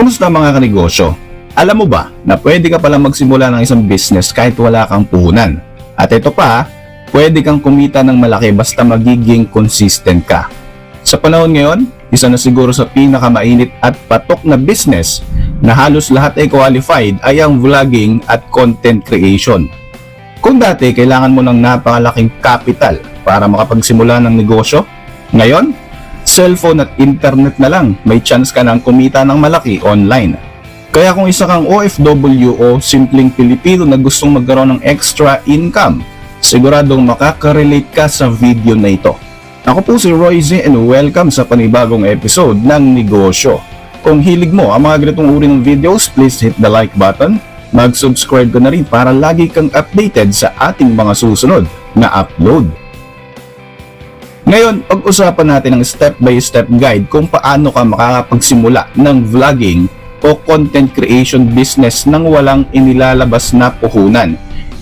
Kumusta mga kanegosyo? Alam mo ba na pwede ka palang magsimula ng isang business kahit wala kang puhunan? At ito pa, pwede kang kumita ng malaki basta magiging consistent ka. Sa panahon ngayon, isa na siguro sa pinakamainit at patok na business na halos lahat ay qualified ay ang vlogging at content creation. Kung dati kailangan mo ng napakalaking capital para makapagsimula ng negosyo, ngayon, cellphone at internet na lang may chance ka ng kumita ng malaki online. Kaya kung isa kang OFW o simpleng Pilipino na gustong magkaroon ng extra income, siguradong makaka-relate ka sa video na ito. Ako po si Roy Z and welcome sa panibagong episode ng Negosyo. Kung hilig mo ang mga ganitong uri ng videos, please hit the like button, mag-subscribe ka na rin para lagi kang updated sa ating mga susunod na upload. Ngayon, pag-usapan natin ang step-by-step guide kung paano ka makakapagsimula ng vlogging o content creation business nang walang inilalabas na puhunan.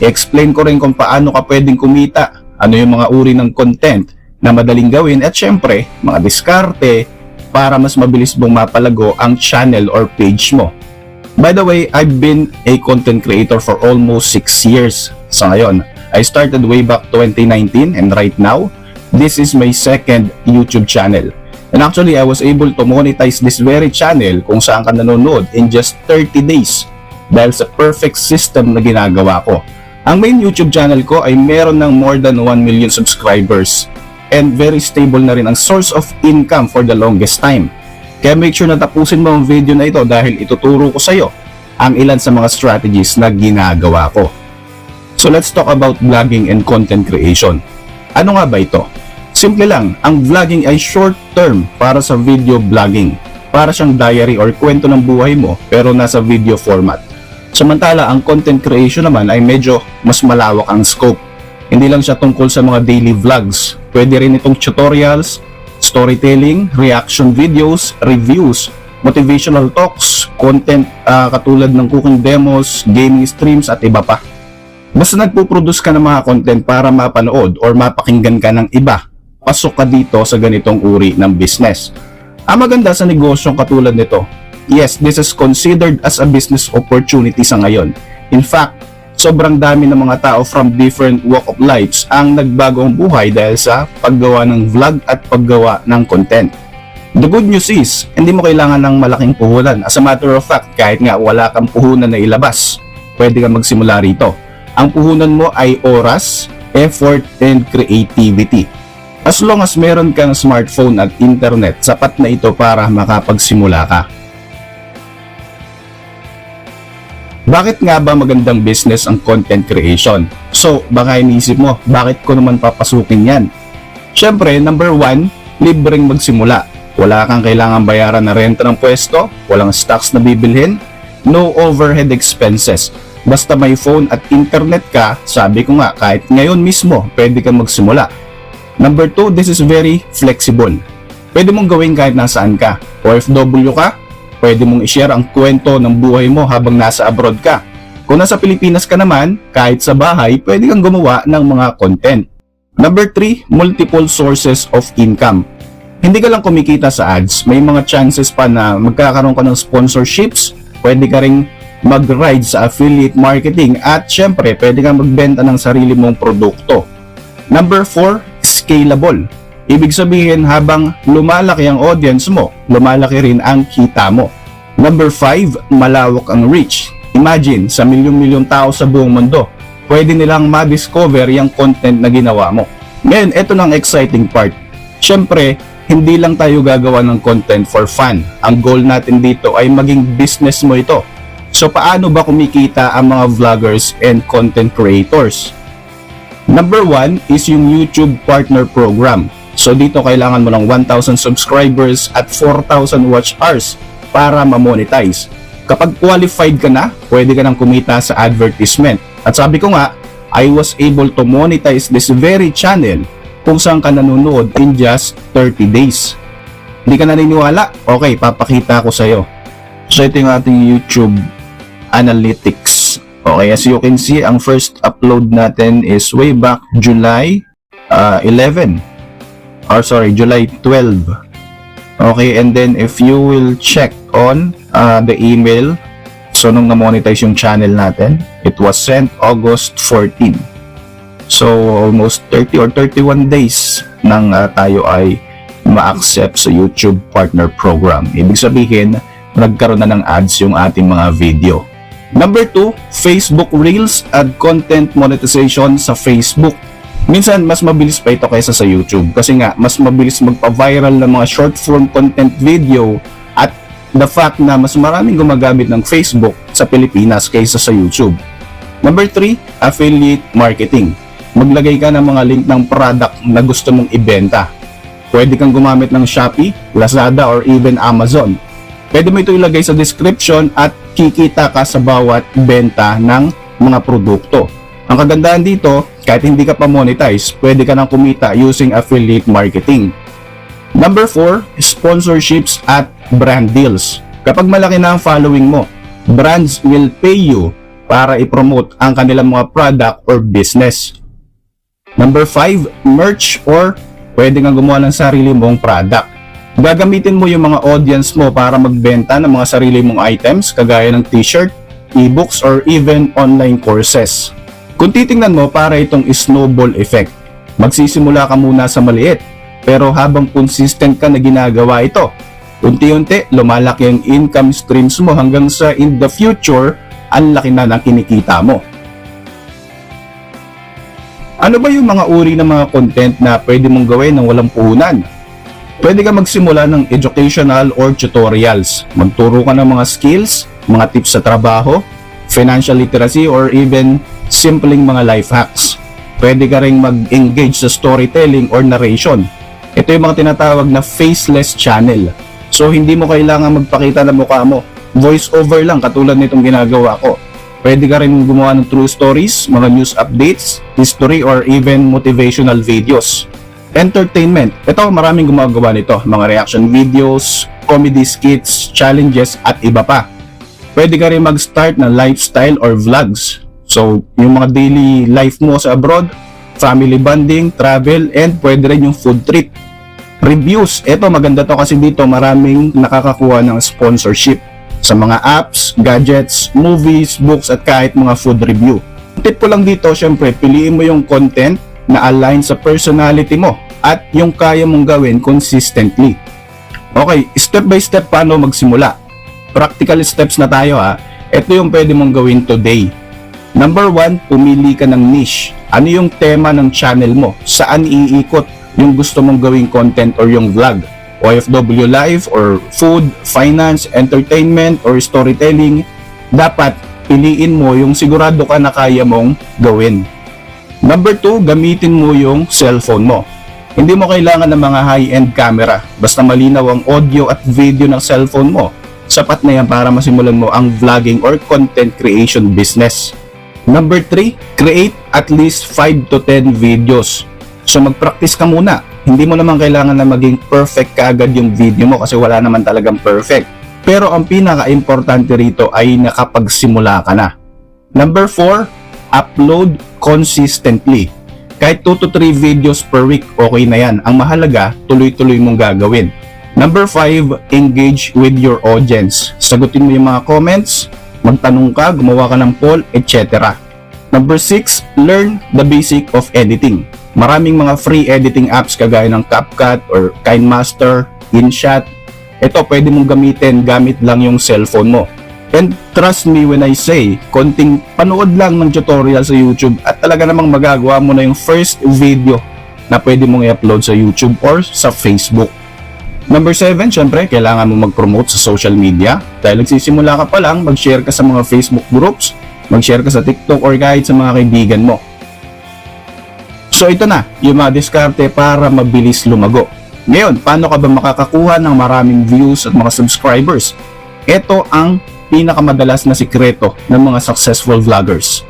I-explain ko rin kung paano ka pwedeng kumita, ano yung mga uri ng content na madaling gawin at syempre, mga diskarte para mas mabilis mong mapalago ang channel or page mo. By the way, I've been a content creator for almost 6 years. Sa ngayon, I started way back 2019 and right now, this is my second YouTube channel. And actually, I was able to monetize this very channel kung saan ka nanonood in just 30 days dahil sa perfect system na ginagawa ko. Ang main YouTube channel ko ay meron ng more than 1 million subscribers and very stable na rin ang source of income for the longest time. Kaya make sure na tapusin mo ang video na ito dahil ituturo ko sa iyo ang ilan sa mga strategies na ginagawa ko. So let's talk about vlogging and content creation. Ano nga ba ito? Simple lang, ang vlogging ay short term para sa video vlogging. Para siyang diary or kwento ng buhay mo pero nasa video format. Samantala, ang content creation naman ay medyo mas malawak ang scope. Hindi lang siya tungkol sa mga daily vlogs. Pwede rin itong tutorials, storytelling, reaction videos, reviews, motivational talks, content ah, katulad ng cooking demos, gaming streams at iba pa. Basta nagpo-produce ka ng mga content para mapanood or mapakinggan ka ng iba, pasok ka dito sa ganitong uri ng business. Ang maganda sa negosyong katulad nito, yes, this is considered as a business opportunity sa ngayon. In fact, sobrang dami ng mga tao from different walk of lives ang nagbagong buhay dahil sa paggawa ng vlog at paggawa ng content. The good news is, hindi mo kailangan ng malaking puhunan. As a matter of fact, kahit nga wala kang puhunan na ilabas, pwede kang magsimula rito. Ang puhunan mo ay oras, effort, and creativity. As long as meron kang smartphone at internet, sapat na ito para makapagsimula ka. Bakit nga ba magandang business ang content creation? So, baka iniisip mo, bakit ko naman papasukin yan? Siyempre, number one, libreng magsimula. Wala kang kailangan bayaran na renta ng pwesto, walang stocks na bibilhin, no overhead expenses. Basta may phone at internet ka, sabi ko nga, kahit ngayon mismo, pwede kang magsimula. Number two, this is very flexible. Pwede mong gawin kahit nasaan ka. OFW ka, pwede mong i-share ang kwento ng buhay mo habang nasa abroad ka. Kung nasa Pilipinas ka naman, kahit sa bahay, pwede kang gumawa ng mga content. Number 3, multiple sources of income. Hindi ka lang kumikita sa ads, may mga chances pa na magkakaroon ka ng sponsorships, pwede ka ring mag-ride sa affiliate marketing at syempre pwede kang magbenta ng sarili mong produkto. Number 4, scalable. Ibig sabihin habang lumalaki ang audience mo, lumalaki rin ang kita mo. Number 5, malawak ang reach. Imagine, sa milyong-milyong tao sa buong mundo, pwede nilang ma-discover yung content na ginawa mo. Ngayon, ito ng exciting part. Siyempre, hindi lang tayo gagawa ng content for fun. Ang goal natin dito ay maging business mo ito. So paano ba kumikita ang mga vloggers and content creators? Number one is yung YouTube Partner Program. So dito kailangan mo ng 1,000 subscribers at 4,000 watch hours para ma-monetize. Kapag qualified ka na, pwede ka nang kumita sa advertisement. At sabi ko nga, I was able to monetize this very channel kung saan ka nanonood in just 30 days. Hindi ka naniniwala? Okay, papakita ko sa'yo. So ito yung ating YouTube analytics. Okay, as you can see, ang first upload natin is way back July uh, 11. Or sorry, July 12. Okay, and then if you will check on uh, the email. So, nung na-monetize yung channel natin, it was sent August 14. So, almost 30 or 31 days nang uh, tayo ay ma-accept sa YouTube Partner Program. Ibig sabihin, nagkaroon na ng ads yung ating mga video. Number 2, Facebook Reels at content monetization sa Facebook. Minsan, mas mabilis pa ito kaysa sa YouTube kasi nga, mas mabilis magpa-viral ng mga short form content video at the fact na mas maraming gumagamit ng Facebook sa Pilipinas kaysa sa YouTube. Number 3, affiliate marketing. Maglagay ka ng mga link ng product na gusto mong ibenta. Pwede kang gumamit ng Shopee, Lazada, or even Amazon. Pwede mo ito ilagay sa description at kikita ka sa bawat benta ng mga produkto. Ang kagandahan dito, kahit hindi ka pa monetize, pwede ka nang kumita using affiliate marketing. Number 4, sponsorships at brand deals. Kapag malaki na ang following mo, brands will pay you para i-promote ang kanilang mga product or business. Number 5, merch or pwede kang gumawa ng sarili mong product. Gagamitin mo yung mga audience mo para magbenta ng mga sarili mong items kagaya ng t-shirt, e-books, or even online courses. Kung titingnan mo para itong snowball effect, magsisimula ka muna sa maliit, pero habang consistent ka na ginagawa ito, unti-unti lumalaki ang income streams mo hanggang sa in the future, ang laki na ng kinikita mo. Ano ba yung mga uri ng mga content na pwede mong gawin ng walang puhunan? Pwede ka magsimula ng educational or tutorials. Magturo ka ng mga skills, mga tips sa trabaho, financial literacy, or even simpleng mga life hacks. Pwede ka rin mag-engage sa storytelling or narration. Ito yung mga tinatawag na faceless channel. So hindi mo kailangan magpakita ng mukha mo. Voice over lang katulad nitong ginagawa ko. Pwede ka rin gumawa ng true stories, mga news updates, history, or even motivational videos. Entertainment. Ito, maraming gumagawa nito. Mga reaction videos, comedy skits, challenges, at iba pa. Pwede ka rin mag-start ng lifestyle or vlogs. So, yung mga daily life mo sa abroad, family bonding, travel, and pwede rin yung food trip. Reviews. Ito, maganda to kasi dito maraming nakakakuha ng sponsorship sa mga apps, gadgets, movies, books at kahit mga food review. Tip ko lang dito, syempre, piliin mo yung content na align sa personality mo at yung kaya mong gawin consistently. Okay, step by step paano magsimula. Practical steps na tayo ha. Ito yung pwede mong gawin today. Number one, pumili ka ng niche. Ano yung tema ng channel mo? Saan iikot yung gusto mong gawing content or yung vlog? OFW life or food, finance, entertainment, or storytelling, dapat piliin mo yung sigurado ka na kaya mong gawin. Number 2, gamitin mo yung cellphone mo. Hindi mo kailangan ng mga high-end camera. Basta malinaw ang audio at video ng cellphone mo. Sapat na yan para masimulan mo ang vlogging or content creation business. Number 3, create at least 5 to 10 videos. So mag-practice ka muna hindi mo naman kailangan na maging perfect kaagad yung video mo kasi wala naman talagang perfect. Pero ang pinaka-importante rito ay nakapagsimula ka na. Number 4, upload consistently. Kahit 2 to 3 videos per week, okay na yan. Ang mahalaga, tuloy-tuloy mong gagawin. Number 5, engage with your audience. Sagutin mo yung mga comments, magtanong ka, gumawa ka ng poll, etc. Number 6, learn the basic of editing. Maraming mga free editing apps kagaya ng CapCut or KineMaster, InShot. Ito pwede mong gamitin gamit lang yung cellphone mo. And trust me when I say, konting panood lang ng tutorial sa YouTube at talaga namang magagawa mo na yung first video na pwede mong i-upload sa YouTube or sa Facebook. Number 7, syempre, kailangan mo mag-promote sa social media. Dahil nagsisimula ka pa lang, mag-share ka sa mga Facebook groups, mag-share ka sa TikTok or kahit sa mga kaibigan mo. So ito na, yung mga diskarte para mabilis lumago. Ngayon, paano ka ba makakakuha ng maraming views at mga subscribers? Ito ang pinakamadalas na sikreto ng mga successful vloggers.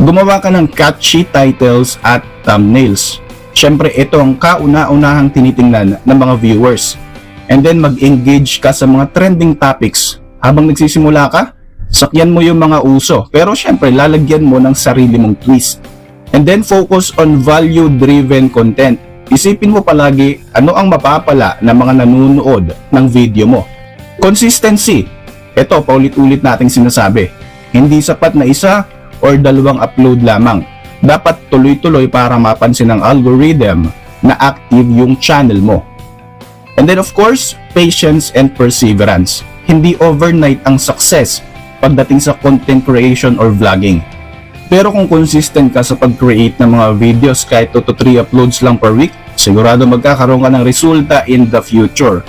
Gumawa ka ng catchy titles at thumbnails. Siyempre, ito ang kauna-unahang tinitingnan ng mga viewers. And then mag-engage ka sa mga trending topics. Habang nagsisimula ka, sakyan mo yung mga uso. Pero siyempre, lalagyan mo ng sarili mong twist And then focus on value-driven content. Isipin mo palagi ano ang mapapala ng mga nanonood ng video mo. Consistency. Ito, paulit-ulit nating sinasabi. Hindi sapat na isa or dalawang upload lamang. Dapat tuloy-tuloy para mapansin ng algorithm na active yung channel mo. And then of course, patience and perseverance. Hindi overnight ang success pagdating sa content creation or vlogging. Pero kung consistent ka sa pag-create ng mga videos kahit 2 to 3 uploads lang per week, sigurado magkakaroon ka ng resulta in the future.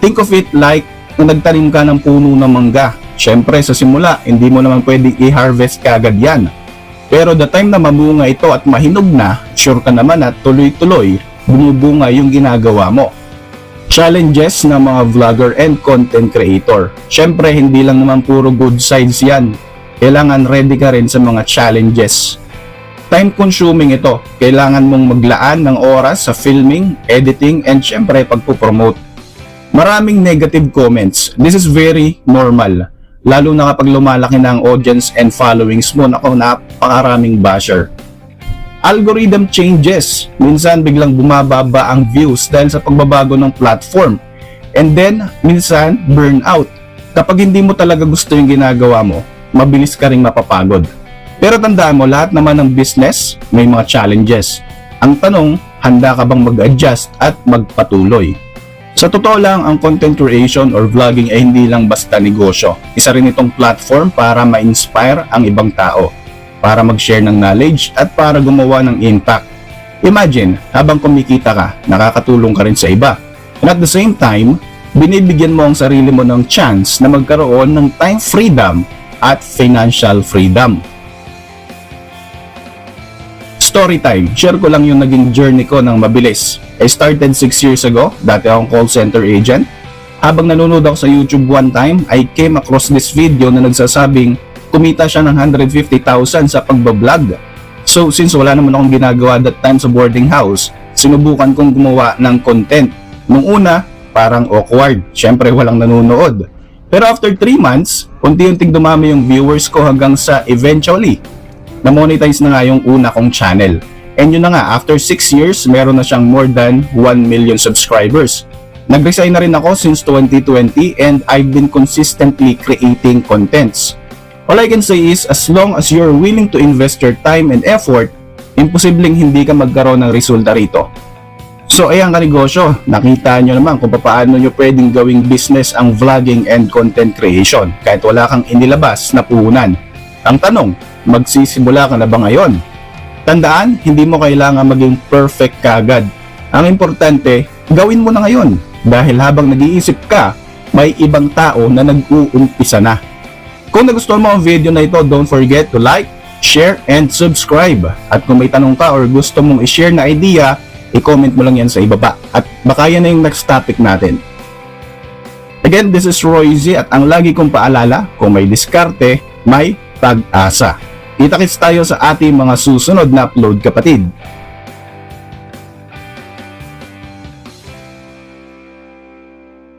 Think of it like kung nagtanim ka ng puno ng mangga. Siyempre sa simula, hindi mo naman pwedeng i-harvest kagad yan. Pero the time na mamunga ito at mahinog na, sure ka naman at tuloy-tuloy bumubunga yung ginagawa mo. Challenges ng mga vlogger and content creator. Siyempre, hindi lang naman puro good sides yan. Kailangan ready ka rin sa mga challenges. Time consuming ito. Kailangan mong maglaan ng oras sa filming, editing, and syempre pagpupromote. Maraming negative comments. This is very normal. Lalo na kapag lumalaki na ang audience and followings mo, nako napakaraming basher. Algorithm changes. Minsan biglang bumababa ang views dahil sa pagbabago ng platform. And then, minsan, burnout. Kapag hindi mo talaga gusto yung ginagawa mo, mabilis ka ring mapapagod. Pero tandaan mo, lahat naman ng business may mga challenges. Ang tanong, handa ka bang mag-adjust at magpatuloy? Sa totoo lang, ang content creation or vlogging ay hindi lang basta negosyo. Isa rin itong platform para ma-inspire ang ibang tao, para mag-share ng knowledge at para gumawa ng impact. Imagine, habang kumikita ka, nakakatulong ka rin sa iba. And at the same time, binibigyan mo ang sarili mo ng chance na magkaroon ng time freedom at financial freedom. Story time. Share ko lang yung naging journey ko ng mabilis. I started 6 years ago, dati akong call center agent. Habang nanonood ako sa YouTube one time, I came across this video na nagsasabing kumita siya ng 150,000 sa pagbablog. So since wala naman akong ginagawa that time sa boarding house, sinubukan kong gumawa ng content. Nung una, parang awkward. Siyempre walang nanonood. Pero after 3 months, unti-unting dumami yung viewers ko hanggang sa eventually, na-monetize na nga yung una kong channel. And yun na nga, after 6 years, meron na siyang more than 1 million subscribers. Nag-resign na rin ako since 2020 and I've been consistently creating contents. All I can say is, as long as you're willing to invest your time and effort, imposibleng hindi ka magkaroon ng resulta rito. So ayan ka negosyo, nakita nyo naman kung paano nyo pwedeng gawing business ang vlogging and content creation kahit wala kang inilabas na puhunan. Ang tanong, magsisimula ka na ba ngayon? Tandaan, hindi mo kailangan maging perfect kagad. Ang importante, gawin mo na ngayon dahil habang nag-iisip ka, may ibang tao na nag-uumpisa na. Kung nagustuhan mo ang video na ito, don't forget to like, share, and subscribe. At kung may tanong ka or gusto mong i-share na idea, i-comment mo lang yan sa ibaba. At baka yan na yung next topic natin. Again, this is Roy Z at ang lagi kong paalala, kung may diskarte, may pag-asa. Kita-kits tayo sa ating mga susunod na upload kapatid.